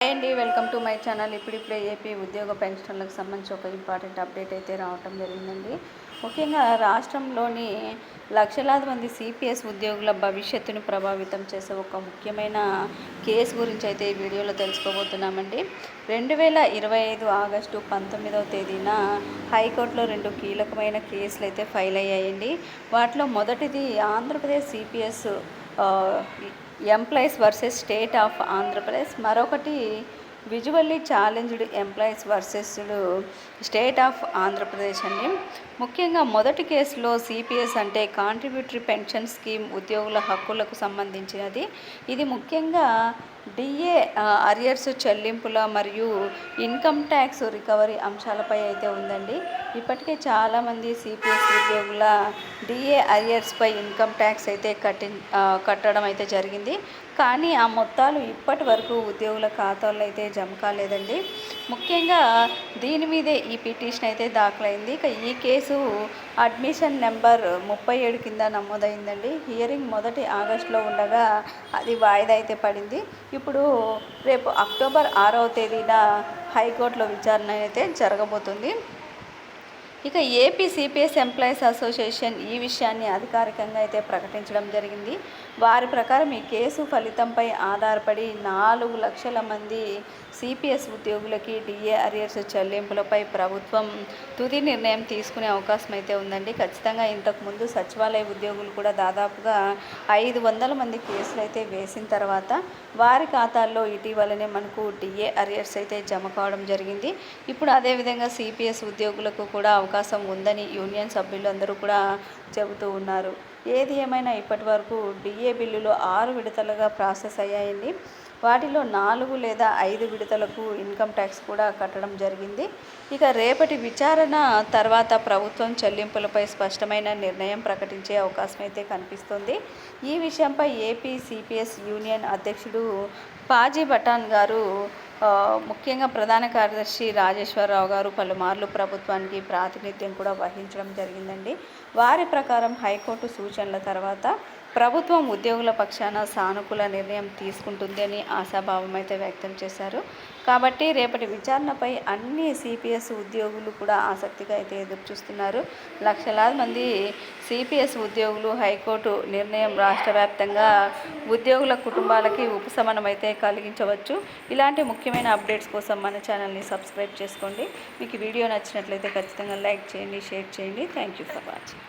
Hi అండి welcome to my channel. ఇప్పుడిప్పుడే AP ఉద్యోగ పెన్షన్లకు సంబంధించి ఒక ఇంపార్టెంట్ అప్డేట్ అయితే రావటం జరిగిందండి. ముఖ్యంగా రాష్ట్రంలోని లక్షలాది మంది సిపిఎస్ ఉద్యోగుల భవిష్యత్తును ప్రభావితం చేసే ఒక ముఖ్యమైన కేసు గురించి అయితే ఈ వీడియోలో తెలుసుకోబోతున్నామండి. రెండు వేల ఇరవై ఐదు ఆగస్టు పంతొమ్మిదవ తేదీన హైకోర్టులో రెండు కీలకమైన కేసులు అయితే ఫైల్ అయ్యాయండి. వాటిలో మొదటిది Andhra Pradesh CPS employees versus state of Andhra Pradesh మరొకటి visually challenged employees versus state of Andhra Pradesh అండి. ముఖ్యంగా మొదటి కేసులో సిపిఎస్ అంటే కాంట్రిబ్యూటరీ పెన్షన్ స్కీమ్ ఉద్యోగుల హక్కులకు సంబంధించినది. ఇది ముఖ్యంగా డిఏ అరియర్స్ చెల్లింపుల మరియు ఇన్కమ్ ట్యాక్స్ రికవరీ అంశాలపై అయితే ఉందండి. ఇప్పటికే చాలామంది సిపిఎస్ ఉద్యోగుల డిఏ అరియర్స్పై ఇన్కమ్ ట్యాక్స్ అయితే కట్టి కట్టడం అయితే జరిగింది. కానీ ఆ మొత్తాలు ఇప్పటి వరకు ఉద్యోగుల ఖాతాల్లో అయితే జమ కాలేదండి. ముఖ్యంగా దీని మీదే ఈ పిటిషన్ అయితే దాఖలైంది. ఇక ఈ కేసు అడ్మిషన్ నెంబర్ ముప్పై ఏడు కింద నమోదైందండి. హియరింగ్ మొదటి ఆగస్టులో ఉండగా అది వాయిదా అయితే పడింది. ఇప్పుడు రేపు అక్టోబర్ ఆరవ తేదీన హైకోర్టులో విచారణ అయితే జరగబోతుంది. ఇక ఏపీ సిపిఎస్ ఎంప్లాయీస్ అసోసియేషన్ ఈ విషయాన్ని అధికారికంగా అయితే ప్రకటించడం జరిగింది. వారి ప్రకారం ఈ కేసు ఫలితంపై ఆధారపడి నాలుగు లక్షల మంది సిపిఎస్ ఉద్యోగులకి డిఏ అరియర్స్ చెల్లింపులపై ప్రభుత్వం తుది నిర్ణయం తీసుకునే అవకాశం అయితే ఉందండి. ఖచ్చితంగా ఇంతకుముందు సచివాలయ ఉద్యోగులు కూడా దాదాపుగా ఐదు వందల మంది కేసులు అయితే వేసిన తర్వాత వారి ఖాతాల్లో ఇటీవలనే మనకు డిఏ అరియర్స్ అయితే జమ కావడం జరిగింది. ఇప్పుడు అదేవిధంగా సిపిఎస్ ఉద్యోగులకు కూడా అవకాశం అవకాశం ఉందని యూనియన్ సభ్యులందరూ కూడా చెబుతూ ఉన్నారు. ఏది ఏమైనా ఇప్పటి వరకు డిఏ బిల్లులు ఆరు విడతలుగా ప్రాసెస్ అయ్యాయండి. వాటిలో నాలుగు లేదా ఐదు విడతలకు ఇన్కమ్ ట్యాక్స్ కూడా కట్టడం జరిగింది. ఇక రేపటి విచారణ తర్వాత ప్రభుత్వం చెల్లింపులపై స్పష్టమైన నిర్ణయం ప్రకటించే అవకాశం అయితే కనిపిస్తుంది. ఈ విషయంపై ఏపీ సిపిఎస్ యూనియన్ అధ్యక్షుడు పాజీ భటాన్ గారు ముఖ్యంగా ప్రధాన కార్యదర్శి రాజేశ్వరరావు గారు పలుమార్లు ప్రభుత్వానికి ప్రాతినిధ్యం కూడా వహించడం జరిగిందండి. వారి ప్రకారం హైకోర్టు సూచనల తర్వాత ప్రభుత్వం ఉద్యోగుల పక్షాన సానుకూల నిర్ణయం తీసుకుంటుంది అని ఆశాభావం అయితే వ్యక్తం చేశారు. కాబట్టి రేపటి విచారణపై అన్ని సిపిఎస్ ఉద్యోగులు కూడా ఆసక్తిగా అయితే ఎదురుచూస్తున్నారు లక్షలాది మంది సిపిఎస్ ఉద్యోగులు హైకోర్టు నిర్ణయం రాష్ట్ర వ్యాప్తంగా ఉద్యోగుల కుటుంబాలకి ఉపశమనం అయితే కలిగించవచ్చు. ఇలాంటి ముఖ్యమైన అప్డేట్స్ కోసం మన ఛానల్ని సబ్స్క్రైబ్ చేసుకోండి. మీకు వీడియో నచ్చినట్లయితే ఖచ్చితంగా లైక్ చేయండి షేర్ చేయండి. Thank you for watching.